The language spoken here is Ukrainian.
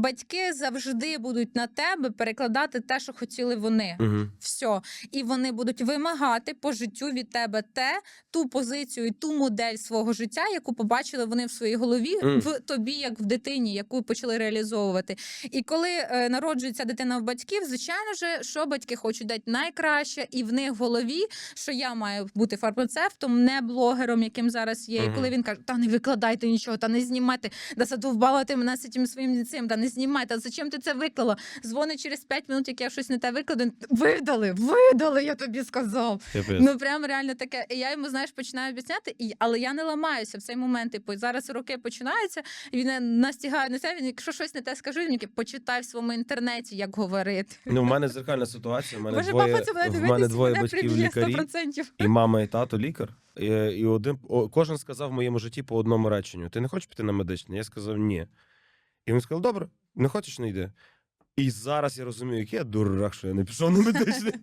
батьки завжди будуть на тебе перекладати те, що хотіли вони. Угу. Все. І вони будуть вимагати по життю від тебе те, ту позицію, і ту модель свого життя, яку побачили вони в своїй голові, Мгм. в тобі, як в дитині, яку почали реалізовувати. І коли е, народжується дитина в батьків, звичайно ж, що батьки хочуть дати найкраще, і в них в голові, що я маю бути фармацевтом, не блогером, яким зараз є. І коли він каже, та не викладайте нічого, та не знімайте, да задовбала ти мене з цим своїм цим, та не знімай, та зачем ти це виклала? Дзвонить через 5 минут, як я щось не те викладу. Видали, видали, я тобі сказав. Ну прям реально таке. І я йому знаєш починаю об'ясняти, і але я не ламаюся в цей момент. Типу зараз роки починаються, і він мене настігає на себе. Він якщо щось не те скажу, він почитай в своєму інтернеті, як говорити. Ну, в мене зеркальна ситуація. У мене Боже, двоє, папа, це в мене двоє батьків лікарі, 100%. і мама, і тато лікар. І, і один о, кожен сказав в моєму житті по одному реченню: Ти не хочеш піти на медичне? Я сказав ні. І він сказав: Добре, не хочеш, не йди. І зараз я розумію, який я дурак, що я не пішов на медичне.